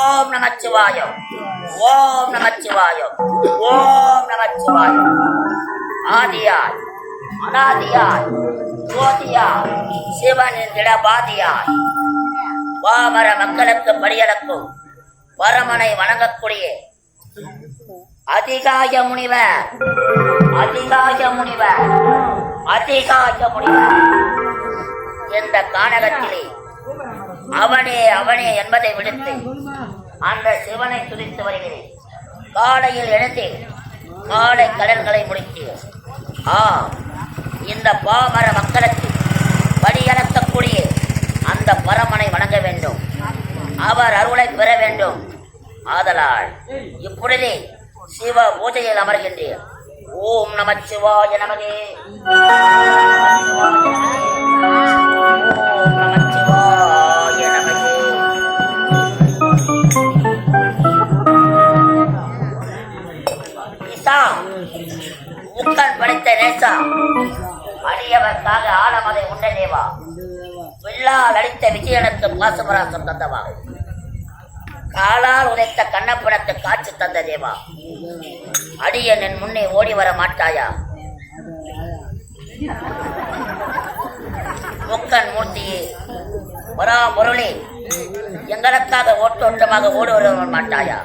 ஓம் நமச்சிவாயம் ஓம் நமச்சிவாயம் ஓம் நமச்சிவாயம் ஆதியாய் அனாதியாய் ஜோதியாய் சிவனின் திடபாதியாய். வாமர மக்களுக்கு படியளக்கும் வரமனை வணங்கக்கூடிய அதிகாய முனிவர் அதிகாய முனிவர். அதிகாய முனிவர் கானகத்திலே அவனே அவனே என்பதை விடுத்து அந்த சிவனை துதித்து வருகிறேன். காலையில் எழுந்து காலை கடல்களை முடித்து ஆ இந்த பாமர மக்களுக்கு படியளக்கக்கூடிய அந்த பரமனை வணங்க வேண்டும். அவர் அருளை பெற வேண்டும். ஆதலால் இப்பொழுதே சிவ பூஜையில் அமர்கின்றேன். ஓம் நமச்சிவாய நமகே. ஓம் நமச்சிவாய நமகே ஈசா முக்கன் படைத்த நேசா அடியவர்க்காக ஆழமதை உண்ட தேவா வில்லால் அடித்த விஜயனுக்கு பாசபராசம் தந்தவா? காலால் உதைத்த கண்ணப்படத்து காட்சி தந்த தேவா அடியன் என் முன்னே ஓடி வர மாட்டாயா? முக்கன் மூர்த்தியே வரா முரளி எங்களுக்காக ஓட்டோட்டமாக ஓடி வர மாட்டாயா?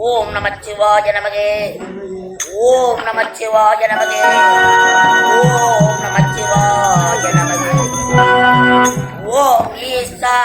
ஓம் நமச்சிவாய நமகே ஓம் நமச்சிவாய நமகே ஓம் நமச்சிவாய நமகே. ஓம் ஈசா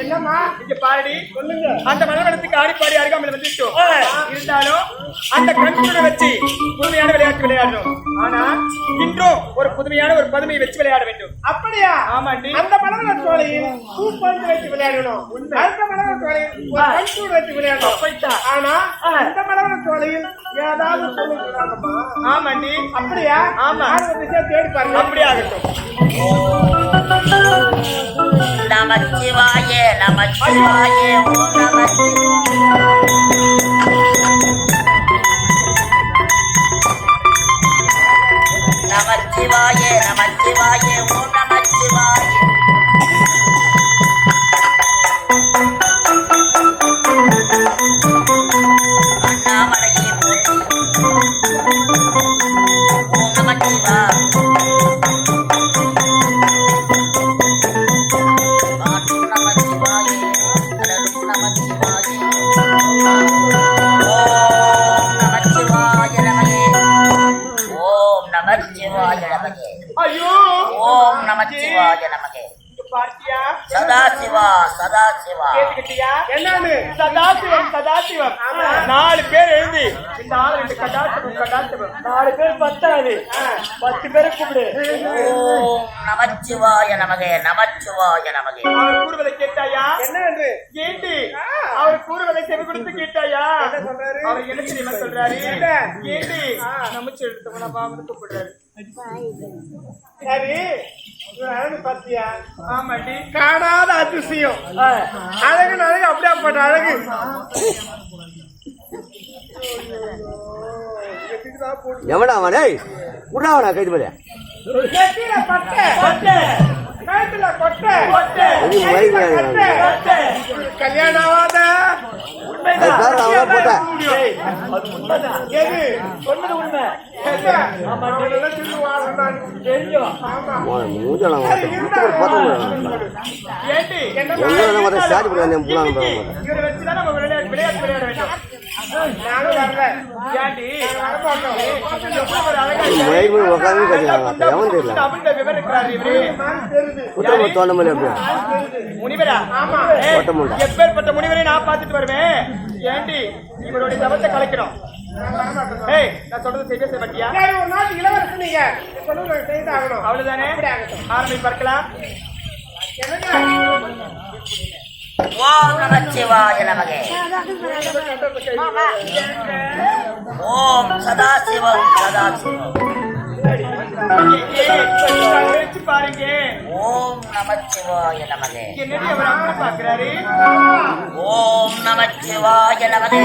என்னம்மா? இங்க பாருடி. சொல்லுங்க அந்த மனவனத்துக்கு ஆடி பாடி அருகாமல் வந்துட்டோம் இருந்தாலும் அந்த கண்குடை வச்சு புதுமையான விளையாட்டு விளையாடணும். ஆனா இன்றும் ஒரு புதுமையான ஒரு பதுமையை வச்சு விளையாட வேண்டும். அப்படியா? ஆமாண்டி. அந்த மலவர சோலையில் பூப்பந்து வச்சு விளையாடணும். அந்த மலவர சோலையில் ஒரு வச்சு விளையாடணும். அப்படித்தான். ஆனா அந்த மலவர சோலையில் ஏதாவது பொருள் விளையாடணுமா ஆமாண்டி. அப்படியா? ஆமா. விஷயம் தேடி பாருங்க. அப்படி ஆகட்டும் நமச்சிவாய நமச்சிவாய நமச்சிவாய. Ayo. Om Namah Siva aja namanya. Sadah Siva, Sadah என்னன்னு சதாசிவம் சதாசிவம். நாலு பேர் எழுதி. இந்த ஆளு ரெண்டு கடாசிவம் கடாசிவம் நாலு பேர் பத்தாது பத்து பேரை கூப்பிடு. நமச்சிவாய நமகே நமச்சிவாய நமகே. அவர் கூறுவதை கேட்டாயா? என்னன்னு ஏண்டி? அவர் கூறுவதை செவி கொடுத்து கேட்டாயா? என்ன சொல்றாரு? அவர் என்ன சொல்றாரு? என்ன? ஏண்டி? நமச்சு எடுத்தவன பாவனு கூப்பிடுறாரு. சரி பாத்தியா ஆமாடி. காணாத அதிசயம். அழகு அழகு அப்படியே அப்பட்ட அழகு. எவனா அவன்? அவனா கைது பண்ணி. நெத்தியில பட்டை. கழுத்துல கொட்டை. கல்யாணம் ஆகாத. அது பாரு அவனா போட்ட எது சொன்னது உண்மை எது? அவனெல்லாம் தின்னு வாழ்றான். தெரியும் ஆமா. மூஞ்சலாம் சரி, இருந்தா பார்த்து ஏண்டி என்னம்மா? எங்க நம்ம ஸ்டார்ட் பண்ணி வந்தேன் புலாங்க இவரை வச்சுதான் நம்ம விளையாட்டு விளையாட்டு விளையாட வேண்டும் நானும் வர்றேன். ஏண்டி வரமாட்டோம். ஒரு அழகா மயிர் மேல உட்காந்து கட்டினாங்க எவன் தெரியல தமிழ்ல விவரம் இருக்கிறாரு இவரு மான் தெரியுது. குற்றம் தோண்ட மாதிரி அப்படியே முனிவரா ஆமா. ஏய், கொட்டமுண்டா. எப்பேற்பட்ட முனிவரை நான் பார்த்துட்டு வருவேன் ஏண்டி இவருடைய தவத்தை கலைக்கணும் ஏய் நான் சொல்றது செய்ய செய்ய மாட்டியா ஒரு நீங்க. சொல்லுங்க, செய்தாகணும். அவ்வளவுதானே. ஆரம்பி பார்க்கலாம்? ஓம் நமச்சிவாய நமகே ஓம் சதாசிவம் சதாசிவம் ஓம் நமச்சிவாய நமகே ஓம் நமச்சிவாய நமகே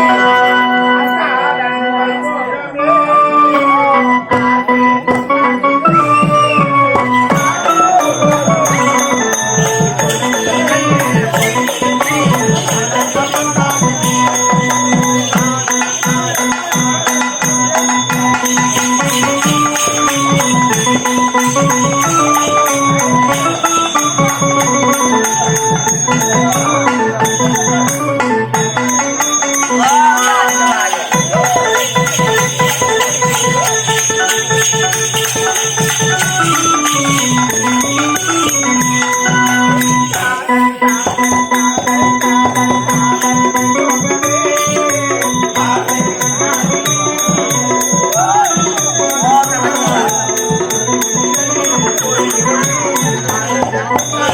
Yeah.